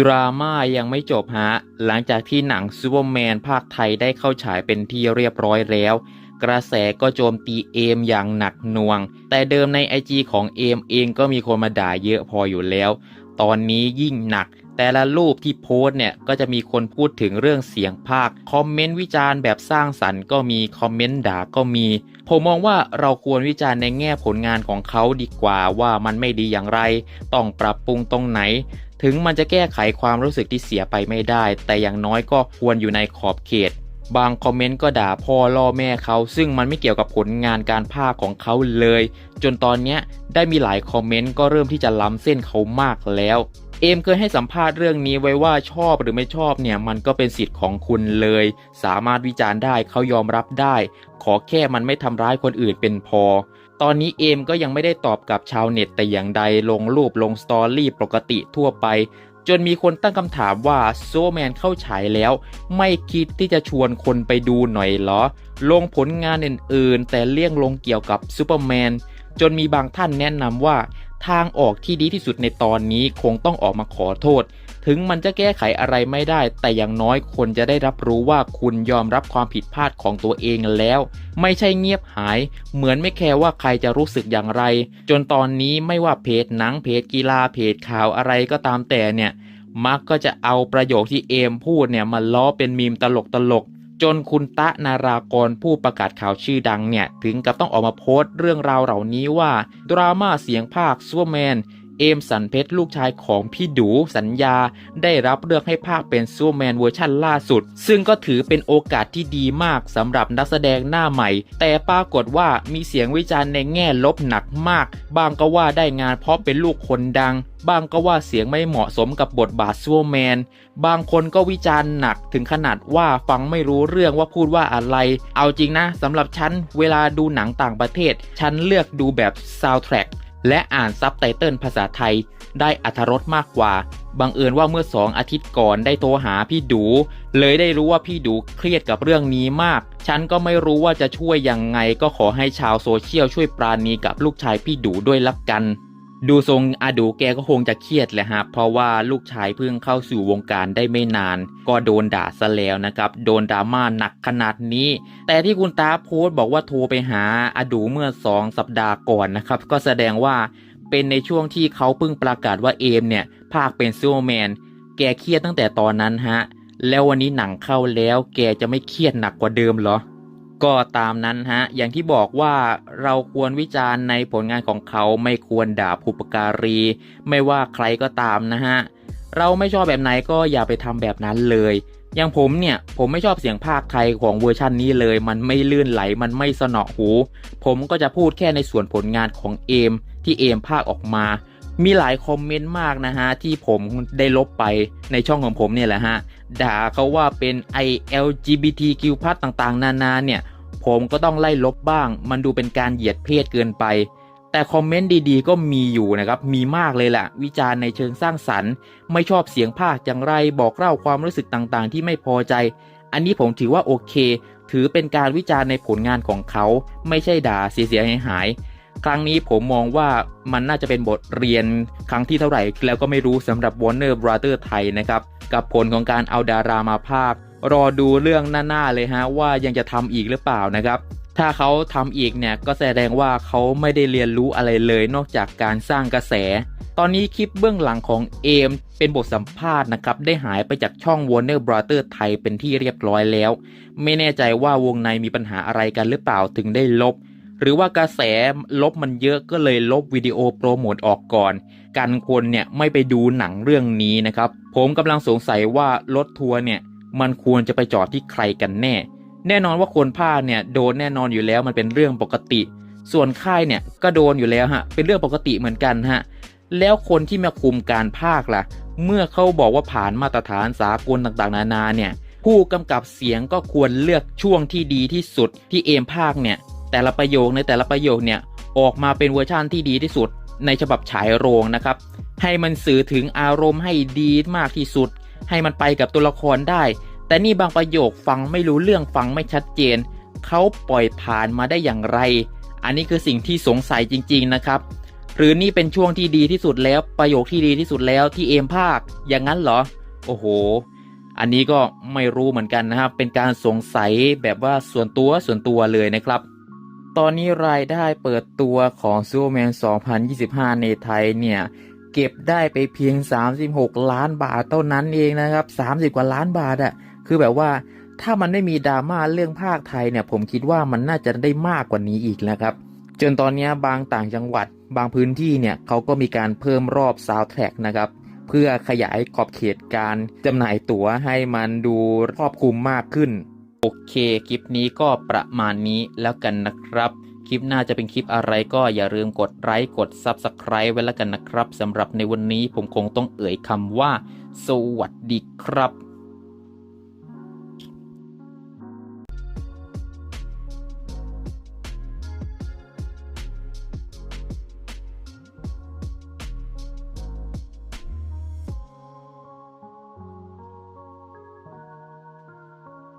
ดราม่ายังไม่จบฮะ หลังจากที่หนังซูเปอร์แมนภาคไทยได้เข้าฉายเป็นที่เรียบร้อยแล้ว กระแสก็โจมตีเอมอย่างหนักหน่วง แต่เดิมในไอจีของเอมเองก็มีคนมาด่าเยอะพออยู่แล้ว ตอนนี้ยิ่งหนัก แต่ละรูปที่โพสเนี่ยก็จะมีคนพูดถึงเรื่องเสียงภาค คอมเมนต์วิจารณ์แบบสร้างสรรค์ก็มี คอมเมนต์ด่าก็มี ผมมองว่าเราควรวิจารณ์ในแง่ผลงานของเขาดีกว่าว่ามันไม่ดีอย่างไร ต้องปรับปรุงตรงไหน ถึงมันจะแก้ไขความรู้สึกที่เสียไปไม่ได้ แต่อย่างน้อยก็ควรอยู่ในขอบเขต บางคอมเมนต์ก็ด่าพ่อล่อแม่เขาซึ่งมันไม่เกี่ยวกับผลงานการภาคของเขาเลย จนตอนนี้ได้มีหลายคอมเมนต์ก็เริ่มที่จะล้ำเส้นเขามากแล้วเอมเคยให้สัมภาษณ์เรื่องนี้ไว้ว่าชอบหรือไม่ชอบเนี่ยมันก็เป็นสิทธิ์ของคุณเลย สามารถวิจารณ์ได้เขายอมรับได้ ขอแค่มันไม่ทำร้ายคนอื่นเป็นพอ ตอนนี้เอมก็ยังไม่ได้ตอบกับชาวเน็ตแต่อย่างใดลงรูปลงสตอรี่ปกติทั่วไป จนมีคนตั้งคำถามว่าโซแมนเข้าฉายแล้ว ไม่คิดที่จะชวนคนไปดูหน่อยหรอ ลงผลงานอื่นๆ แต่เลี่ยงลงเกี่ยวกับซูเปอร์แมนจนมีบางท่านแนะนำว่าทางออกที่ดีที่สุดในตอนนี้คงต้องออกมาขอโทษ ถึงมันจะแก้ไขอะไรไม่ได้ แต่อย่างน้อยคนจะได้รับรู้ว่าคุณยอมรับความผิดพลาดของตัวเองแล้ว ไม่ใช่เงียบหาย เหมือนไม่แคร์ว่าใครจะรู้สึกอย่างไร จนตอนนี้ไม่ว่าเพจหนังเพจกีฬาเพจข่าวอะไรก็ตามแต่เนี่ยมักก็จะเอาประโยคที่เอมพูดเนี่ยมาล้อเป็นมีมตลกตลกๆจนคุณตะนารากรผู้ประกาศข่าวชื่อดังเนี่ย ถึงกับต้องออกมาโพสต์เรื่องราวเหล่านี้ว่า ดราม่าเสียงภาคซูเปอร์แมน เอมสันเพชรลูกชายของพี่ดูสัญญาได้รับเลือกให้ภาคเป็นซูเปอร์แมนเวอร์ชั่นล่าสุด ซึ่งก็ถือเป็นโอกาสที่ดีมากสำหรับนักแสดงหน้าใหม่ แต่ปรากฏว่ามีเสียงวิจารณ์ในแง่ลบหนักมาก บางก็ว่าได้งานเพราะเป็นลูกคนดัง บางก็ว่าเสียงไม่เหมาะสมกับบทบาทซูเปอร์แมน บางคนก็วิจารณ์หนักถึงขนาดว่าฟังไม่รู้เรื่องว่าพูดว่าอะไร เอาจริงนะสำหรับฉันเวลาดูหนังต่างประเทศ ฉันเลือกดูแบบซาวด์แทร็ก และอ่านซับไตเติลภาษาไทยได้อัธรสมากกว่า บังเอิญว่าเมื่อสองอาทิตย์ก่อนได้โทรหาพี่ดู เลยได้รู้ว่าพี่ดูเครียดกับเรื่องนี้มาก ฉันก็ไม่รู้ว่าจะช่วยยังไงก็ขอให้ชาวโซเชียลช่วยปราณีกับลูกชายพี่ดูด้วยละกัน ดูทรงอาดูแกก็คงจะเครียดแหละฮะเพราะว่าลูกชายเพิ่งเข้าสู่วงการได้ไม่นาน ก็โดนด่าซะแล้วนะครับ โดนดราม่าหนักขนาดนี้ แต่ที่คุณตาโพสต์บอกว่าโทรไปหาอาดูเมื่อสองสัปดาห์ก่อนนะครับ ก็แสดงว่าเป็นในช่วงที่เขาเพิ่งประกาศว่าเอมเนี่ย ภาคเป็นซูเปอร์แมน แกเครียดตั้งแต่ตอนนั้นฮะ แล้ววันนี้หนังเข้าแล้วแกจะไม่เครียดหนักกว่าเดิมเหรอ ก็ตามนั้นฮะ อย่างที่บอกว่าเราควรวิจารณ์ในผลงานของเขาไม่ควรด่าผู้ปการี ไม่ว่าใครก็ตามนะฮะ เราไม่ชอบแบบไหนก็อย่าไปทำแบบนั้นเลย อย่างผมเนี่ย ผมไม่ชอบเสียงภาคไทยของเวอร์ชันนี้เลย มันไม่ลื่นไหล มันไม่สนอหู ผมก็จะพูดแค่ในส่วนผลงานของเอม ที่เอมภาคออกมา มีหลายคอมเมนต์มากนะฮะ ที่ผมได้ลบไปในช่องของผมเนี่ยแหละฮะ ด่าเขาว่าเป็น ILGBTQ+ ต่างๆ นานาเนี่ย ผมก็ต้องไล่ลบบ้าง มันดูเป็นการเหยียดเพศเกินไป แต่คอมเมนต์ดีๆ ก็มีอยู่นะครับ มีมากเลยแหละวิจารณ์ในเชิงสร้างสรรค์ ไม่ชอบเสียงภาคอย่างไรบอกเล่าความรู้สึกต่างๆ ที่ไม่พอใจ อันนี้ผมถือว่าโอเค ถือเป็นการวิจารณ์ในผลงานของเขา ไม่ใช่ด่าเสียๆหาย ครั้งนี้ผมมองว่ามันน่าจะเป็นบทเรียนครั้งที่เท่าไหร่ แล้วก็ไม่รู้สำหรับ Warner Brother ไทยนะครับ กับผลของการเอาดารามาภาค รอดูเรื่องหน้า ๆ เลยฮะ ว่ายังจะทำอีกหรือเปล่านะครับ ถ้าเขาทำอีกเนี่ย ก็แสดงว่าเขาไม่ได้เรียนรู้อะไรเลย นอกจากการสร้างกระแส ตอนนี้คลิปเบื้องหลังของเอมเป็นบทสัมภาษณ์นะครับ ได้หายไปจากช่อง Warner Brother ไทยเป็นที่เรียบร้อยแล้ว ไม่แน่ใจว่าวงในมีปัญหาอะไรกันหรือเปล่าถึงได้ลบ หรือว่ากระแสลบมันเยอะก็เลยลบวิดีโอโปรโมทออกก่อน กันคนเนี่ยไม่ไปดูหนังเรื่องนี้นะครับ ผมกำลังสงสัยว่ารถทัวร์เนี่ยมันควรจะไปจอดที่ใครกันแน่ แน่นอนว่าคนภาคเนี่ยโดนแน่นอนอยู่แล้วมันเป็นเรื่องปกติ ส่วนค่ายเนี่ยก็โดนอยู่แล้วฮะเป็นเรื่องปกติเหมือนกันฮะแล้วคนที่มาคุมการภาคล่ะ เมื่อเขาบอกว่าผ่านมาตรฐานสากลต่างๆ นานาเนี่ยผู้กำกับเสียงก็ควรเลือกช่วงที่ดีที่สุดที่เอมภาคเนี่ย แต่ละประโยคในแต่ละประโยคเนี่ยออกมาเป็นเวอร์ชั่นที่ดีที่สุดในฉบับฉายโรงนะครับ ให้มันสื่อถึงอารมณ์ให้ดีมากที่สุด ให้มันไปกับตัวละครได้ แต่นี่บางประโยคฟังไม่รู้เรื่องฟังไม่ชัดเจน เขาปล่อยผ่านมาได้อย่างไร อันนี้คือสิ่งที่สงสัยจริง ๆนะครับ หรือนี่เป็นช่วงที่ดีที่สุดแล้วประโยคที่ดีที่สุดแล้วที่เอมภาค อย่างนั้นเหรอ โอ้โห อันนี้ก็ไม่รู้เหมือนกันนะครับ เป็นการสงสัยแบบว่าส่วนตัวส่วนตัวเลยนะครับ ตอนนี้รายได้เปิดตัวของ Superman 2025 ในไทยเนี่ย เก็บได้ไปเพียง 36 ล้านบาทเท่านั้นเองนะครับ 30 กว่าล้านบาทอะคือแบบว่าถ้ามันไม่มีดราม่าเรื่องภาคไทยเนี่ย ผมคิดว่ามันน่าจะได้มากกว่านี้อีกนะครับ จนตอนนี้บางต่างจังหวัด บางพื้นที่เนี่ยเขาก็มีการเพิ่มรอบซาวด์แทร็กนะครับเพื่อขยายขอบเขตการจำหน่ายตั๋วให้มันดูครอบคลุมมากขึ้น โอเคคลิปนี้ก็ประมาณนี้แล้วกันนะครับ คลิปหน้าจะเป็นคลิปอะไรก็อย่าลืมกดไลค์กด Subscribe ไว้แล้วกันนะครับสำหรับในวันนี้ผมคงต้องเอ่ยคำว่า สวัสดีครับ